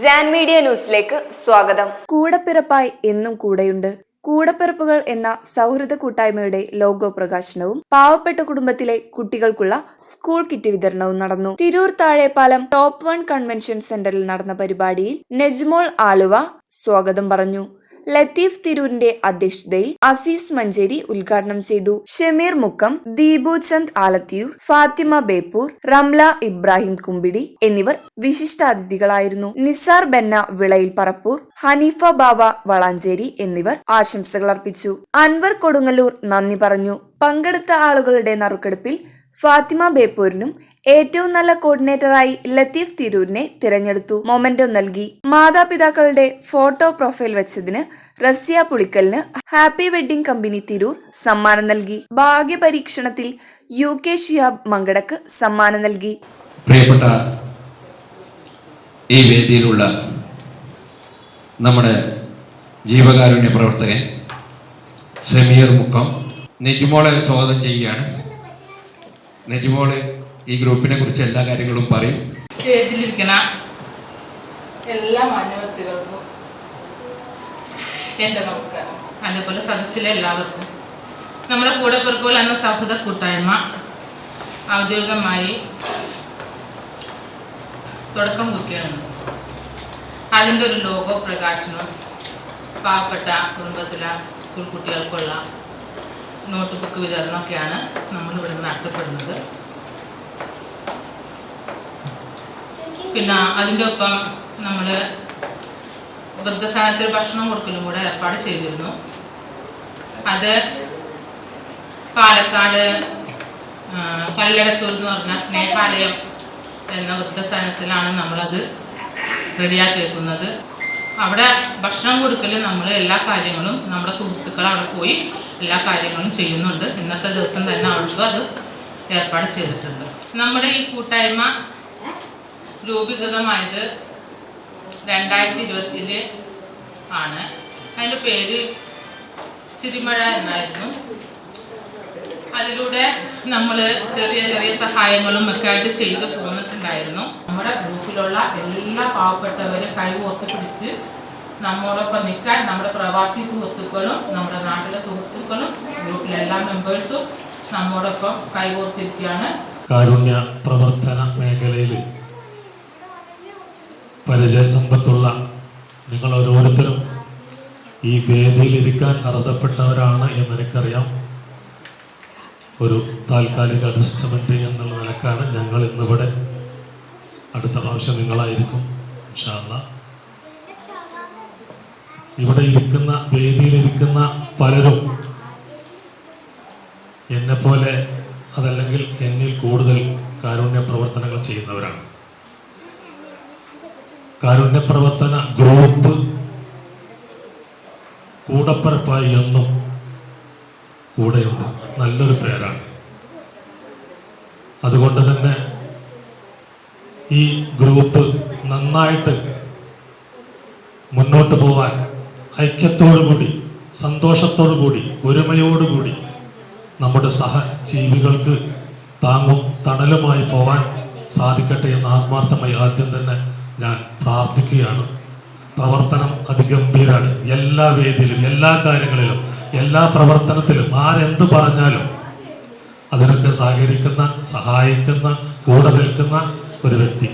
Jan media ന്യൂസിലേക്ക് സ്വാഗതം. കൂടപ്പിറപ്പായി എന്നും കൂടെയുണ്ട്. കൂടപ്പിറപ്പുകൾ എന്ന സൗഹൃദ കൂട്ടായ്മയുടെ ലോഗോ പ്രകാശനവും പാവപ്പെട്ട കുടുംബത്തിലെ കുട്ടികൾക്കുള്ള സ്കൂൾ കിറ്റ് വിതരണവും നടന്നു. Tirur Thazhepalam top one convention സെന്ററിൽ നടന്ന പരിപാടിയിൽ നെജ്മോൾ ആലുവ സ്വാഗതം പറഞ്ഞു. ലത്തീഫ് തിരൂരിന്റെ അധ്യക്ഷതയിൽ അസീസ് മഞ്ചേരി ഉദ്ഘാടനം ചെയ്തു. ഷമീർ മുക്കം ദീപു ചന്ദ് ആലത്തിയൂർ ഫാത്തിമ ബേപ്പൂർ റംല ഇബ്രാഹിം കുമ്പിടി എന്നിവർ വിശിഷ്ടാതിഥികളായിരുന്നു. നിസാർ ബെന്ന വിളയിൽ പറപ്പൂർ ഹനീഫ ബാവ വളാഞ്ചേരി എന്നിവർ ആശംസകൾ അർപ്പിച്ചു. അൻവർ കൊടുങ്ങല്ലൂർ നന്ദി പറഞ്ഞു. പങ്കെടുത്ത ആളുകളുടെ നറുക്കെടുപ്പിൽ ഫാത്തിമ ബേപ്പൂരിനും ഏറ്റവും നല്ല കോർഡിനേറ്ററായി ലത്തീഫ് തിരൂരിനെ തിരഞ്ഞെടുത്തു. മൊമെന്റോ നൽകി. മാതാപിതാക്കളുടെ ഫോട്ടോ പ്രൊഫൈൽ വെച്ചതിന് റസ്യ പുളിക്കലിന് ഹാപ്പി വെഡിംഗ് കമ്പനി തിരൂർ സമ്മാനം നൽകി. ഭാഗ്യപരീക്ഷണത്തിൽ യു കെ ഷിയാബ് മങ്കടക്ക് സമ്മാനം നൽകി. പ്രിയപ്പെട്ട ഈ വേദിയിലുള്ള നമ്മുടെ ജീവകാരുണ്യ പ്രവർത്തകൻ ഷമീർ മുക്കം. നെജിമോളെ സ്വാഗതം ചെയ്യുകയാണ്. നെജുമോൾ ഈ ഗ്രൂപ്പിനെ കുറിച്ച് എല്ലാ കാര്യങ്ങളും പറയും. സ്റ്റേജിലിരിക്കുന്ന എല്ലാ മാന്യവ്യക്തികൾക്കും എന്റെ നമസ്കാരം. അതേപോലെ സദസ്സിലെ എല്ലാവർക്കും. നമ്മുടെ കൂടെ പിറപ്പോൾ എന്ന സൗഹൃദ കൂട്ടായ്മ ഔദ്യോഗികമായി തുടക്കം കുട്ടിയാണ് അതിന്റെ ഒരു ലോഗോ പ്രകാശനം പാവപ്പെട്ട കുടുംബത്തിലെ സ്കൂൾ കുട്ടികൾക്കുള്ള നോട്ട് ബുക്ക് വിതരണമൊക്കെയാണ് നമ്മളിവിടെ നടത്തപ്പെടുന്നത്. പിന്നെ അതിന്റെ ഒപ്പം നമ്മൾ വൃദ്ധസ്ഥാനത്തിൽ ഭക്ഷണം കൊടുക്കലും കൂടെ ഏർപ്പാട് ചെയ്തിരുന്നു. അത് പാലക്കാട് കല്ലടത്തൂർ എന്ന് പറഞ്ഞ സ്നേഹാലയം എന്ന വൃദ്ധസ്ഥാനത്തിലാണ് നമ്മളത് റെഡിയാക്കി വെക്കുന്നത് അവിടെ ഭക്ഷണം കൊടുക്കൽ നമ്മൾ എല്ലാ കാര്യങ്ങളും നമ്മുടെ സുഹൃത്തുക്കൾ അവിടെ പോയി എല്ലാ കാര്യങ്ങളും ചെയ്യുന്നുണ്ട്. ഇന്നത്തെ ദിവസം തന്നെ അവർക്കും അത് ഏർപ്പാട് ചെയ്തിട്ടുണ്ട്. നമ്മുടെ ഈ കൂട്ടായ്മ രൂപീകൃതമായത് രണ്ടായിരത്തി ഇരുപത്തിൽ ആണ്. അതിന്റെ പേര് ചിരിമഴ എന്നായിരുന്നു. അതിലൂടെ നമ്മൾ ചെറിയ ചെറിയ സഹായങ്ങളും ഒക്കെ ആയിട്ട് ചെയ്തു പോന്നിട്ടുണ്ടായിരുന്നു. നമ്മുടെ ഗ്രൂപ്പിലുള്ള എല്ലാ പാവപ്പെട്ടവരും കൈകോർത്ത് പിടിച്ച് നമ്മോടൊപ്പം നിൽക്കാൻ നമ്മുടെ പ്രവാസി സുഹൃത്തുക്കളും നമ്മുടെ നാട്ടിലെ സുഹൃത്തുക്കളും ഗ്രൂപ്പിലെ എല്ലാ മെമ്പേഴ്സും നമ്മോടൊപ്പം കൈകോർത്തിരിക്കുകയാണ്. കാരുണ്യ പ്രവർത്തന മേഖലയിൽ പരിചയസമ്പത്തുള്ള നിങ്ങൾ ഓരോരുത്തരും ഈ വേദിയിൽ ഇരിക്കാൻ അർഹതപ്പെട്ടവരാണ് എന്ന് എനിക്കറിയാം. ഒരു താൽക്കാലിക അഡ്ജസ്റ്റ്മെന്റ് എന്നുള്ള നിലക്കാണ് ഞങ്ങൾ ഇന്നിവിടെ. അടുത്ത പ്രാവശ്യം നിങ്ങളായിരിക്കും ഇൻഷാ അല്ലാ. ഇവിടെ ഇരിക്കുന്ന വേദിയിലിരിക്കുന്ന പലരും എന്നെ പോലെ അതല്ലെങ്കിൽ എന്നിൽ കൂടുതൽ കാരുണ്യ പ്രവർത്തനങ്ങൾ ചെയ്യുന്നവരാണ്. കാരുണ്യ പ്രവർത്തന ഗ്രൂപ്പ് കൂടപ്പറപ്പായി എന്നും കൂടെയുണ്ട്. നല്ലൊരു പേരാണ്. അതുകൊണ്ട് തന്നെ ഈ ഗ്രൂപ്പ് നന്നായിട്ട് മുന്നോട്ട് പോവാൻ ഐക്യത്തോടു കൂടി സന്തോഷത്തോടു കൂടി ഒരുമയോടുകൂടി നമ്മുടെ സഹജീവികൾക്ക് താങ്ങും തണലുമായി പോവാൻ സാധിക്കട്ടെ എന്ന് ആത്മാർത്ഥമായി ആദ്യം തന്നെ ഞാൻ പ്രാർത്ഥിക്കുകയാണ്. പ്രവർത്തനം അതിഗംഭീരാണ്. എല്ലാ വേദിയിലും എല്ലാ കാര്യങ്ങളിലും എല്ലാ പ്രവർത്തനത്തിലും ആരെന്ത് പറഞ്ഞാലും അതിനൊക്കെ സഹകരിക്കുന്ന സഹായിക്കുന്ന കൂടെ നിൽക്കുന്ന ഒരു വ്യക്തി.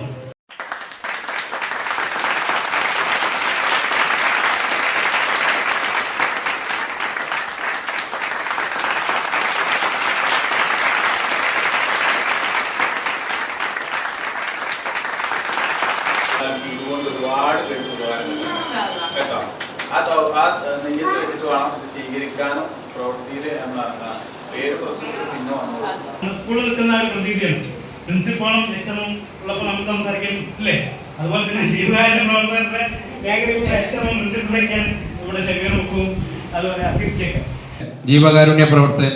ആ ആ നെയ്യത്ത് വെച്ചിട്ട് വേണം ഇത് സ്വീകരിക്കാനും പ്രവൃത്തിയിൽ പേര് പ്രസംഗിച്ച് പിന്നെ വന്നു സ്കൂളിൽ നിൽക്കുന്ന ഒരു പ്രതീതിയാണ്. പ്രിൻസിപ്പാളും എച്ചറും ഉള്ളപ്പോൾ നമുക്ക് സംസാരിക്കും അല്ലേ? അതുപോലെ തന്നെ ജീവകാരുണ്യ പ്രവർത്തകരുടെ മേഖലയിൽ എച്ചറും പ്രിൻസിപ്പളൊക്കെയാണ് നമ്മുടെ ഷബീർ അതുപോലെ ജീവകാരുണ്യ പ്രവർത്തകൻ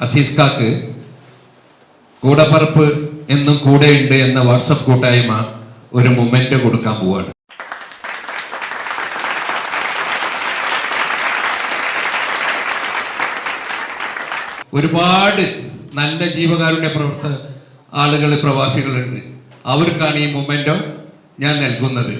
അസീസ് കാക്ക് കൂടപ്പറപ്പ് എന്നും കൂടെയുണ്ട് എന്ന വാട്സപ്പ് കൂട്ടായ്മ ഒരു മൊമെന്റ് കൊടുക്കാൻ പോവാണ്. ഒരുപാട് നല്ല ജീവകാരുണ്യ പ്രവർത്ത ആളുകൾ പ്രവാസികളുണ്ട്. അവർക്കാണ് ഈ മൊമെന്റോ ഞാൻ നൽകുന്നത്.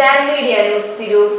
Jan media news Tirur.